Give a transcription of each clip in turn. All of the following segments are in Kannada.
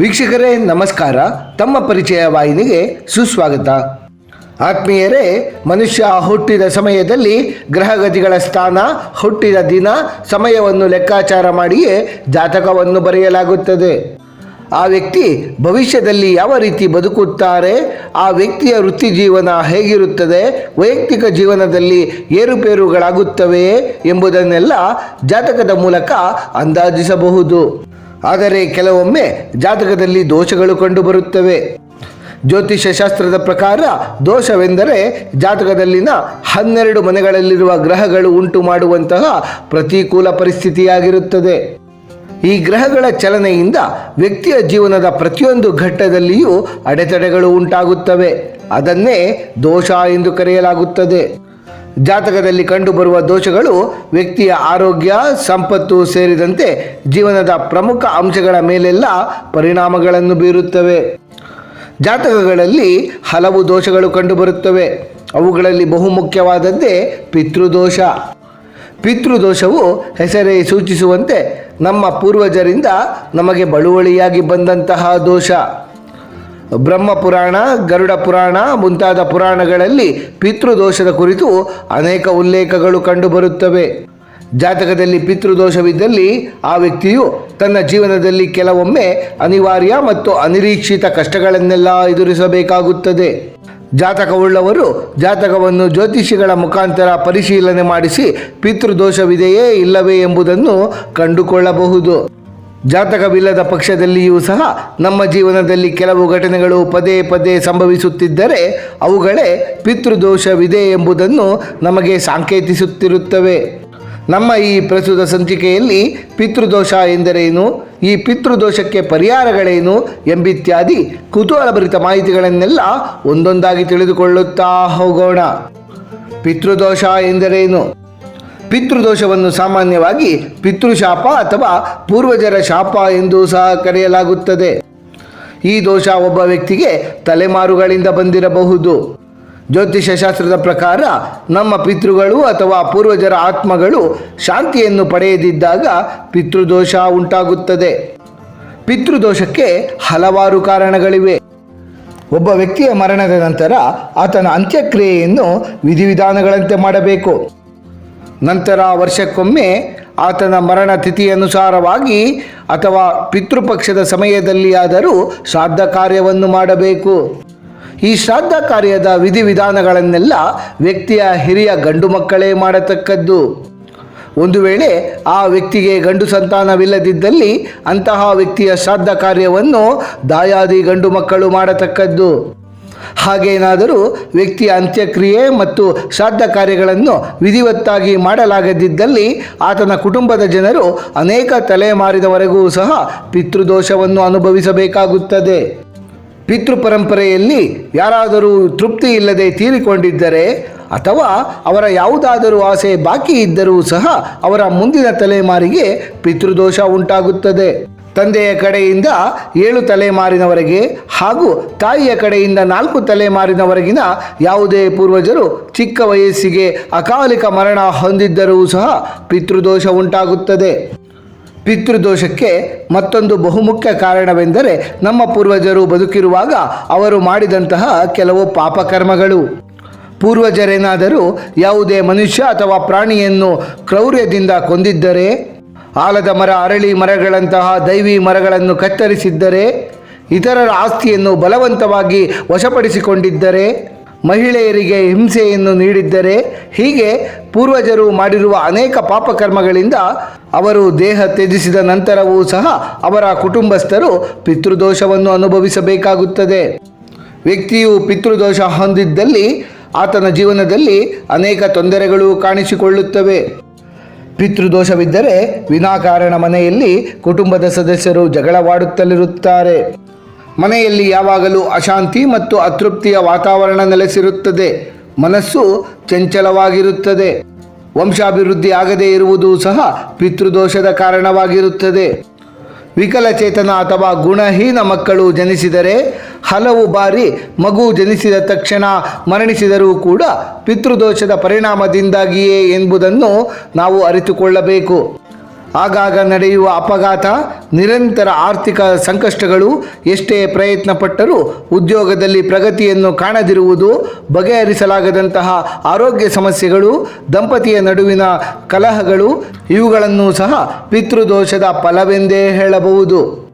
ವೀಕ್ಷಕರೇ, ನಮಸ್ಕಾರ. ತಮ್ಮ ಪರಿಚಯ ವಾಹಿನಿಗೆ ಸುಸ್ವಾಗತ. ಆತ್ಮೀಯರೇ, ಮನುಷ್ಯ ಹುಟ್ಟಿದ ಸಮಯದಲ್ಲಿ ಗ್ರಹಗತಿಗಳ ಸ್ಥಾನ, ಹುಟ್ಟಿದ ದಿನ, ಸಮಯವನ್ನು ಲೆಕ್ಕಾಚಾರ ಮಾಡಿಯೇ ಜಾತಕವನ್ನು ಬರೆಯಲಾಗುತ್ತದೆ. ಆ ವ್ಯಕ್ತಿ ಭವಿಷ್ಯದಲ್ಲಿ ಯಾವ ರೀತಿ ಬದುಕುತ್ತಾರೆ, ಆ ವ್ಯಕ್ತಿಯ ವೃತ್ತಿ ಜೀವನ ಹೇಗಿರುತ್ತದೆ, ವೈಯಕ್ತಿಕ ಜೀವನದಲ್ಲಿ ಏರುಪೇರುಗಳಾಗುತ್ತವೆಯೇ ಎಂಬುದನ್ನೆಲ್ಲ ಜಾತಕದ ಮೂಲಕ ಅಂದಾಜಿಸಬಹುದು. ಆದರೆ ಕೆಲವೊಮ್ಮೆ ಜಾತಕದಲ್ಲಿ ದೋಷಗಳು ಕಂಡುಬರುತ್ತವೆ. ಜ್ಯೋತಿಷ್ಯ ಶಾಸ್ತ್ರದ ಪ್ರಕಾರ ದೋಷವೆಂದರೆ ಜಾತಕದಲ್ಲಿನ ಹನ್ನೆರಡು ಮನೆಗಳಲ್ಲಿರುವ ಗ್ರಹಗಳು ಉಂಟು ಮಾಡುವಂತಹ ಪ್ರತಿಕೂಲ ಪರಿಸ್ಥಿತಿಯಾಗಿರುತ್ತದೆ. ಈ ಗ್ರಹಗಳ ಚಲನೆಯಿಂದ ವ್ಯಕ್ತಿಯ ಜೀವನದ ಪ್ರತಿಯೊಂದು ಘಟ್ಟದಲ್ಲಿಯೂ ಅಡೆತಡೆಗಳು ಉಂಟಾಗುತ್ತವೆ. ಅದನ್ನೇ ದೋಷ ಎಂದು ಕರೆಯಲಾಗುತ್ತದೆ. ಜಾತಕದಲ್ಲಿ ಕಂಡುಬರುವ ದೋಷಗಳು ವ್ಯಕ್ತಿಯ ಆರೋಗ್ಯ, ಸಂಪತ್ತು ಸೇರಿದಂತೆ ಜೀವನದ ಪ್ರಮುಖ ಅಂಶಗಳ ಮೇಲೆಲ್ಲ ಪರಿಣಾಮಗಳನ್ನು ಬೀರುತ್ತವೆ. ಜಾತಕಗಳಲ್ಲಿ ಹಲವು ದೋಷಗಳು ಕಂಡುಬರುತ್ತವೆ. ಅವುಗಳಲ್ಲಿ ಬಹುಮುಖ್ಯವಾದದ್ದೇ ಪಿತೃದೋಷ. ಪಿತೃದೋಷವು ಹೆಸರೇ ಸೂಚಿಸುವಂತೆ ನಮ್ಮ ಪೂರ್ವಜರಿಂದ ನಮಗೆ ಬಳುವಳಿಯಾಗಿ ಬಂದಂತಹ ದೋಷ. ಬ್ರಹ್ಮ ಪುರಾಣ ಗರುಡ ಪುರಾಣ ಮುಂತಾದ ಪುರಾಣಗಳಲ್ಲಿ ಪಿತೃದೋಷದ ಕುರಿತು ಅನೇಕ ಉಲ್ಲೇಖಗಳು ಕಂಡುಬರುತ್ತವೆ. ಜಾತಕದಲ್ಲಿ ಪಿತೃದೋಷವಿದ್ದಲ್ಲಿ ಆ ವ್ಯಕ್ತಿಯು ತನ್ನ ಜೀವನದಲ್ಲಿ ಕೆಲವೊಮ್ಮೆ ಅನಿವಾರ್ಯ ಮತ್ತು ಅನಿರೀಕ್ಷಿತ ಕಷ್ಟಗಳನ್ನೆಲ್ಲ ಎದುರಿಸಬೇಕಾಗುತ್ತದೆ. ಜಾತಕವುಳ್ಳವರು ಜಾತಕವನ್ನು ಜ್ಯೋತಿಷಿಗಳ ಮುಖಾಂತರ ಪರಿಶೀಲನೆ ಮಾಡಿಸಿ ಪಿತೃದೋಷವಿದೆಯೇ ಇಲ್ಲವೇ ಎಂಬುದನ್ನು ಕಂಡುಕೊಳ್ಳಬಹುದು. ಜಾತಕವಿಲ್ಲದ ಪಕ್ಷದಲ್ಲಿಯೂ ಸಹ ನಮ್ಮ ಜೀವನದಲ್ಲಿ ಕೆಲವು ಘಟನೆಗಳು ಪದೇ ಪದೇ ಸಂಭವಿಸುತ್ತಿದ್ದರೆ ಅವುಗಳೇ ಪಿತೃದೋಷವಿದೆ ಎಂಬುದನ್ನು ನಮಗೆ ಸಾಂಕೇತಿಸುತ್ತಿರುತ್ತವೆ. ನಮ್ಮ ಈ ಪ್ರಸ್ತುತ ಸಂಚಿಕೆಯಲ್ಲಿ ಪಿತೃದೋಷ ಎಂದರೇನು, ಈ ಪಿತೃದೋಷಕ್ಕೆ ಪರಿಹಾರಗಳೇನು ಎಂಬಿತ್ಯಾದಿ ಕುತೂಹಲಭರಿತ ಮಾಹಿತಿಗಳನ್ನೆಲ್ಲ ಒಂದೊಂದಾಗಿ ತಿಳಿದುಕೊಳ್ಳುತ್ತಾ ಹೋಗೋಣ. ಪಿತೃದೋಷ ಎಂದರೇನು? ಪಿತೃದೋಷವನ್ನು ಸಾಮಾನ್ಯವಾಗಿ ಪಿತೃಶಾಪ ಅಥವಾ ಪೂರ್ವಜರ ಶಾಪ ಎಂದು ಸಹ ಕರೆಯಲಾಗುತ್ತದೆ. ಈ ದೋಷ ಒಬ್ಬ ವ್ಯಕ್ತಿಗೆ ತಲೆಮಾರುಗಳಿಂದ ಬಂದಿರಬಹುದು. ಜ್ಯೋತಿಷ್ಯ ಶಾಸ್ತ್ರದ ಪ್ರಕಾರ ನಮ್ಮ ಪಿತೃಗಳು ಅಥವಾ ಪೂರ್ವಜರ ಆತ್ಮಗಳು ಶಾಂತಿಯನ್ನು ಪಡೆಯದಿದ್ದಾಗ ಪಿತೃದೋಷ ಉಂಟಾಗುತ್ತದೆ. ಪಿತೃದೋಷಕ್ಕೆ ಹಲವಾರು ಕಾರಣಗಳಿವೆ. ಒಬ್ಬ ವ್ಯಕ್ತಿಯ ಮರಣದ ನಂತರ ಆತನ ಅಂತ್ಯಕ್ರಿಯೆಯನ್ನು ವಿಧಿವಿಧಾನಗಳಂತೆ ಮಾಡಬೇಕು. ನಂತರ ವರ್ಷಕ್ಕೊಮ್ಮೆ ಆತನ ಮರಣ ತಿಥಿಯನುಸಾರವಾಗಿ ಅಥವಾ ಪಿತೃಪಕ್ಷದ ಸಮಯದಲ್ಲಿಯಾದರೂ ಶ್ರಾದ್ದ ಕಾರ್ಯವನ್ನು ಮಾಡಬೇಕು. ಈ ಶ್ರಾದ್ದ ಕಾರ್ಯದ ವಿಧಿವಿಧಾನಗಳನ್ನೆಲ್ಲ ವ್ಯಕ್ತಿಯ ಹಿರಿಯ ಗಂಡು ಮಕ್ಕಳೇ ಮಾಡತಕ್ಕದ್ದು. ಒಂದು ವೇಳೆ ಆ ವ್ಯಕ್ತಿಗೆ ಗಂಡು ಸಂತಾನವಿಲ್ಲದಿದ್ದಲ್ಲಿ ಅಂತಹ ವ್ಯಕ್ತಿಯ ಶ್ರಾದ್ದ ಕಾರ್ಯವನ್ನು ದಾಯಾದಿ ಗಂಡು ಮಕ್ಕಳು ಮಾಡತಕ್ಕದ್ದು. ಹಾಗೇನಾದರೂ ವ್ಯಕ್ತಿಯ ಅಂತ್ಯಕ್ರಿಯೆ ಮತ್ತು ಶ್ರಾದ್ದ ಕಾರ್ಯಗಳನ್ನು ವಿಧಿವತ್ತಾಗಿ ಮಾಡಲಾಗದಿದ್ದಲ್ಲಿ ಆತನ ಕುಟುಂಬದ ಜನರು ಅನೇಕ ತಲೆಮಾರಿದವರೆಗೂ ಸಹ ಪಿತೃದೋಷವನ್ನು ಅನುಭವಿಸಬೇಕಾಗುತ್ತದೆ. ಪಿತೃ ಪರಂಪರೆಯಲ್ಲಿ ಯಾರಾದರೂ ತೃಪ್ತಿ ಇಲ್ಲದೆ ತೀರಿಕೊಂಡಿದ್ದರೆ ಅಥವಾ ಅವರ ಯಾವುದಾದರೂ ಆಸೆ ಬಾಕಿ ಇದ್ದರೂ ಸಹ ಅವರ ಮುಂದಿನ ತಲೆಮಾರಿಗೆ ಪಿತೃದೋಷ ಉಂಟಾಗುತ್ತದೆ. ತಂದೆಯ ಕಡೆಯಿಂದ ಏಳು ತಲೆಮಾರಿನವರೆಗೆ ಹಾಗೂ ತಾಯಿಯ ಕಡೆಯಿಂದ ನಾಲ್ಕು ತಲೆಮಾರಿನವರೆಗಿನ ಯಾವುದೇ ಪೂರ್ವಜರು ಚಿಕ್ಕ ವಯಸ್ಸಿಗೆ ಅಕಾಲಿಕ ಮರಣ ಹೊಂದಿದ್ದರೂ ಸಹ ಪಿತೃದೋಷ ಉಂಟಾಗುತ್ತದೆ. ಪಿತೃದೋಷಕ್ಕೆ ಮತ್ತೊಂದು ಬಹುಮುಖ್ಯ ಕಾರಣವೆಂದರೆ ನಮ್ಮ ಪೂರ್ವಜರು ಬದುಕಿರುವಾಗ ಅವರು ಮಾಡಿದಂತಹ ಕೆಲವು ಪಾಪಕರ್ಮಗಳು ಪೂರ್ವಜರೇನಾದರೂ ಯಾವುದೇ ಮನುಷ್ಯ ಅಥವಾ ಪ್ರಾಣಿಯನ್ನು ಕ್ರೌರ್ಯದಿಂದ ಕೊಂದಿದ್ದರೆ ಆಲದ ಮರ, ಅರಳಿ ಮರಗಳಂತಹ ದೈವಿ ಮರಗಳನ್ನು ಕತ್ತರಿಸಿದ್ದರೆ, ಇತರರ ಆಸ್ತಿಯನ್ನು ಬಲವಂತವಾಗಿ ವಶಪಡಿಸಿಕೊಂಡಿದ್ದರೆ, ಮಹಿಳೆಯರಿಗೆ ಹಿಂಸೆಯನ್ನು ನೀಡಿದ್ದರೆ, ಹೀಗೆ ಪೂರ್ವಜರು ಮಾಡಿರುವ ಅನೇಕ ಪಾಪಕರ್ಮಗಳಿಂದ ಅವರು ದೇಹ ತ್ಯಜಿಸಿದ ನಂತರವೂ ಸಹ ಅವರ ಕುಟುಂಬಸ್ಥರು ಪಿತೃದೋಷವನ್ನು ಅನುಭವಿಸಬೇಕಾಗುತ್ತದೆ. ವ್ಯಕ್ತಿಯು ಪಿತೃದೋಷ ಹೊಂದಿದ್ದಲ್ಲಿ ಆತನ ಜೀವನದಲ್ಲಿ ಅನೇಕ ತೊಂದರೆಗಳು ಕಾಣಿಸಿಕೊಳ್ಳುತ್ತವೆ. ಪಿತೃದೋಷವಿದ್ದರೆ ವಿನಾಕಾರಣ ಮನೆಯಲ್ಲಿ ಕುಟುಂಬದ ಸದಸ್ಯರು ಜಗಳವಾಡುತ್ತಲಿರುತ್ತಾರೆ. ಮನೆಯಲ್ಲಿ ಯಾವಾಗಲೂ ಅಶಾಂತಿ ಮತ್ತು ಅತೃಪ್ತಿಯ ವಾತಾವರಣ ನೆಲೆಸಿರುತ್ತದೆ. ಮನಸ್ಸು ಚಂಚಲವಾಗಿರುತ್ತದೆ. ವಂಶಾಭಿವೃದ್ಧಿ ಆಗದೇ ಇರುವುದು ಸಹ ಪಿತೃದೋಷದ ಕಾರಣವಾಗಿರುತ್ತದೆ. ವಿಕಲಚೇತನ ಅಥವಾ ಗುಣಹೀನ ಮಕ್ಕಳು ಜನಿಸಿದರೆ ಹಲವು ಬಾರಿ ಮಗು ಜನಿಸಿದ ತಕ್ಷಣ ಮರಣಿಸಿದರೂ ಕೂಡ ಪಿತೃದೋಷದ ಪರಿಣಾಮದಿಂದಾಗಿಯೇ ಎಂಬುದನ್ನು ನಾವು ಅರಿತುಕೊಳ್ಳಬೇಕು. ಆಗಾಗ ನಡೆಯುವ ಅಪಘಾತ, ನಿರಂತರ ಆರ್ಥಿಕ ಸಂಕಷ್ಟಗಳು ಎಷ್ಟೇ ಪ್ರಯತ್ನ ಪಟ್ಟರೂ ಉದ್ಯೋಗದಲ್ಲಿ ಪ್ರಗತಿಯನ್ನು ಕಾಣದಿರುವುದು, ಬಗೆಹರಿಸಲಾಗದಂತಹ ಆರೋಗ್ಯ ಸಮಸ್ಯೆಗಳು, ದಂಪತಿಯ ನಡುವಿನ ಕಲಹಗಳು, ಇವುಗಳನ್ನು ಸಹ ಪಿತೃದೋಷದ ಫಲವೆಂದೇ ಹೇಳಬಹುದು.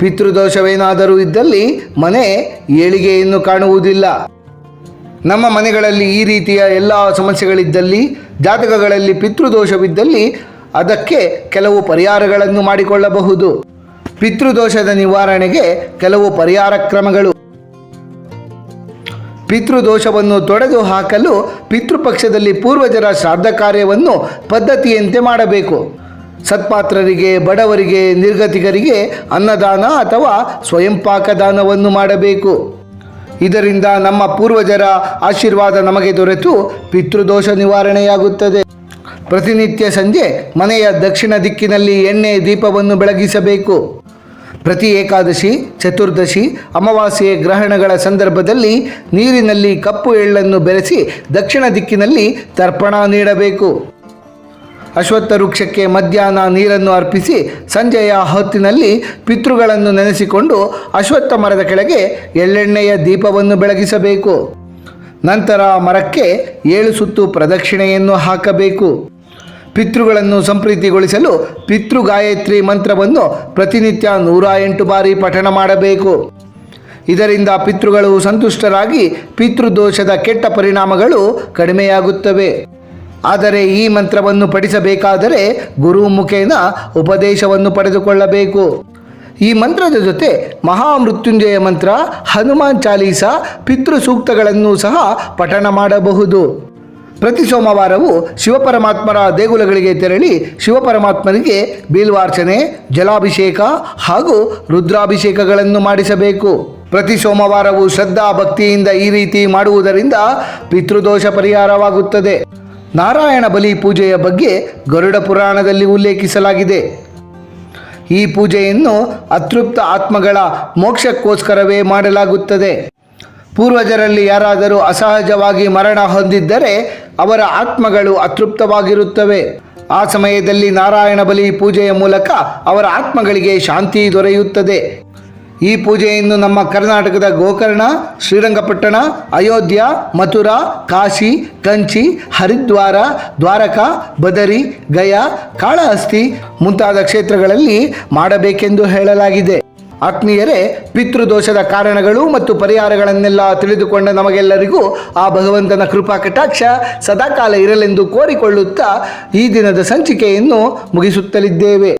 ಪಿತೃದೋಷವೇನಾದರೂ ಇದ್ದಲ್ಲಿ ಮನೆ ಏಳಿಗೆಯನ್ನು ಕಾಣುವುದಿಲ್ಲ. ನಮ್ಮ ಮನೆಗಳಲ್ಲಿ ಈ ರೀತಿಯ ಎಲ್ಲ ಸಮಸ್ಯೆಗಳಿದ್ದಲ್ಲಿ, ಜಾತಕಗಳಲ್ಲಿ ಪಿತೃದೋಷವಿದ್ದಲ್ಲಿ ಅದಕ್ಕೆ ಕೆಲವು ಪರಿಹಾರಗಳನ್ನು ಮಾಡಿಕೊಳ್ಳಬಹುದು. ಪಿತೃದೋಷದ ನಿವಾರಣೆಗೆ ಕೆಲವು ಪರಿಹಾರ ಕ್ರಮಗಳು. ಪಿತೃದೋಷವನ್ನು ತೊಡೆದು ಹಾಕಲು ಪಿತೃಪಕ್ಷದಲ್ಲಿ ಪೂರ್ವಜರ ಶ್ರಾದ್ದ ಕಾರ್ಯವನ್ನು ಪದ್ಧತಿಯಂತೆ ಮಾಡಬೇಕು. ಸತ್ಪಾತ್ರರಿಗೆ, ಬಡವರಿಗೆ, ನಿರ್ಗತಿಕರಿಗೆ ಅನ್ನದಾನ ಅಥವಾ ಸ್ವಯಂ ಪಾಕದಾನವನ್ನು ಮಾಡಬೇಕು. ಇದರಿಂದ ನಮ್ಮ ಪೂರ್ವಜರ ಆಶೀರ್ವಾದ ನಮಗೆ ದೊರೆತು ಪಿತೃದೋಷ ನಿವಾರಣೆಯಾಗುತ್ತದೆ. ಪ್ರತಿನಿತ್ಯ ಸಂಜೆ ಮನೆಯ ದಕ್ಷಿಣ ದಿಕ್ಕಿನಲ್ಲಿ ಎಣ್ಣೆ ದೀಪವನ್ನು ಬೆಳಗಿಸಬೇಕು. ಪ್ರತಿ ಏಕಾದಶಿ, ಚತುರ್ದಶಿ ಅಮಾವಾಸ್ಯೆ ಗ್ರಹಣಗಳ ಸಂದರ್ಭದಲ್ಲಿ ನೀರಿನಲ್ಲಿ ಕಪ್ಪು ಎಳ್ಳನ್ನು ಬೆರೆಸಿ ದಕ್ಷಿಣ ದಿಕ್ಕಿನಲ್ಲಿ ತರ್ಪಣ ನೀಡಬೇಕು. ಅಶ್ವತ್ಥ ವೃಕ್ಷಕ್ಕೆ ಮಧ್ಯಾಹ್ನ ನೀರನ್ನು ಅರ್ಪಿಸಿ ಸಂಜೆಯ ಹೊತ್ತಿನಲ್ಲಿ ಪಿತೃಗಳನ್ನು ನೆನೆಸಿಕೊಂಡು ಅಶ್ವತ್ಥ ಮರದ ಕೆಳಗೆ ಎಳ್ಳೆಣ್ಣೆಯ ದೀಪವನ್ನು ಬೆಳಗಿಸಬೇಕು. ನಂತರ ಮರಕ್ಕೆ ಏಳು ಸುತ್ತು ಪ್ರದಕ್ಷಿಣೆಯನ್ನು ಹಾಕಬೇಕು. ಪಿತೃಗಳನ್ನು ಸಂಪ್ರೀತಿಗೊಳಿಸಲು ಪಿತೃಗಾಯತ್ರಿ ಮಂತ್ರವನ್ನು ಪ್ರತಿನಿತ್ಯ ನೂರ ಎಂಟು ಬಾರಿ ಪಠಣ ಮಾಡಬೇಕು. ಇದರಿಂದ ಪಿತೃಗಳು ಸಂತುಷ್ಟರಾಗಿ ಪಿತೃದೋಷದ ಕೆಟ್ಟ ಪರಿಣಾಮಗಳು ಕಡಿಮೆಯಾಗುತ್ತವೆ. ಆದರೆ ಈ ಮಂತ್ರವನ್ನು ಪಠಿಸಬೇಕಾದರೆ ಗುರು ಮುಖೇನ ಉಪದೇಶವನ್ನು ಪಡೆದುಕೊಳ್ಳಬೇಕು. ಈ ಮಂತ್ರದ ಜೊತೆ ಮಹಾಮೃತ್ಯುಂಜಯ ಮಂತ್ರ, ಹನುಮಾನ್ ಚಾಲೀಸ ಪಿತೃ ಸೂಕ್ತಗಳನ್ನು ಸಹ ಪಠಣ ಮಾಡಬಹುದು. ಪ್ರತಿ ಸೋಮವಾರವೂ ಶಿವಪರಮಾತ್ಮರ ದೇಗುಲಗಳಿಗೆ ತೆರಳಿ ಶಿವಪರಮಾತ್ಮನಿಗೆ ಬೀಲ್ವಾರ್ಚನೆ, ಜಲಾಭಿಷೇಕ ಹಾಗೂ ರುದ್ರಾಭಿಷೇಕಗಳನ್ನು ಮಾಡಿಸಬೇಕು. ಪ್ರತಿ ಸೋಮವಾರವೂ ಶ್ರದ್ಧಾ ಭಕ್ತಿಯಿಂದ ಈ ರೀತಿ ಮಾಡುವುದರಿಂದ ಪಿತೃದೋಷ ಪರಿಹಾರವಾಗುತ್ತದೆ. ನಾರಾಯಣ ಬಲಿ ಪೂಜೆಯ ಬಗ್ಗೆ ಗರುಡ ಪುರಾಣದಲ್ಲಿ ಉಲ್ಲೇಖಿಸಲಾಗಿದೆ. ಈ ಪೂಜೆಯನ್ನು ಅತೃಪ್ತ ಆತ್ಮಗಳ ಮೋಕ್ಷಕ್ಕೋಸ್ಕರವೇ ಮಾಡಲಾಗುತ್ತದೆ. ಪೂರ್ವಜರಲ್ಲಿ ಯಾರಾದರೂ ಅಸಹಜವಾಗಿ ಮರಣ ಹೊಂದಿದ್ದರೆ ಅವರ ಆತ್ಮಗಳು ಅತೃಪ್ತವಾಗಿರುತ್ತವೆ. ಆ ಸಮಯದಲ್ಲಿ ನಾರಾಯಣ ಬಲಿ ಪೂಜೆಯ ಮೂಲಕ ಅವರ ಆತ್ಮಗಳಿಗೆ ಶಾಂತಿ ದೊರೆಯುತ್ತದೆ. ಈ ಪೂಜೆಯನ್ನು ನಮ್ಮ ಕರ್ನಾಟಕದ ಗೋಕರ್ಣ, ಶ್ರೀರಂಗಪಟ್ಟಣ, ಅಯೋಧ್ಯ, ಮಥುರಾ, ಕಾಶಿ, ಕಂಚಿ, ಹರಿದ್ವಾರ, ದ್ವಾರಕಾ, ಬದರಿ, ಗಯಾ, ಕಾಳಹಸ್ತಿ ಮುಂತಾದ ಕ್ಷೇತ್ರಗಳಲ್ಲಿ ಮಾಡಬೇಕೆಂದು ಹೇಳಲಾಗಿದೆ. ಆತ್ಮೀಯರೇ, ಪಿತೃದೋಷದ ಕಾರಣಗಳು ಮತ್ತು ಪರಿಹಾರಗಳನ್ನೆಲ್ಲ ತಿಳಿದುಕೊಂಡ ನಮಗೆಲ್ಲರಿಗೂ ಆ ಭಗವಂತನ ಕೃಪಾ ಕಟಾಕ್ಷ ಸದಾಕಾಲ ಇರಲೆಂದು ಕೋರಿಕೊಳ್ಳುತ್ತಾ ಈ ದಿನದ ಸಂಚಿಕೆಯನ್ನು ಮುಗಿಸುತ್ತಲಿದ್ದೇವೆ.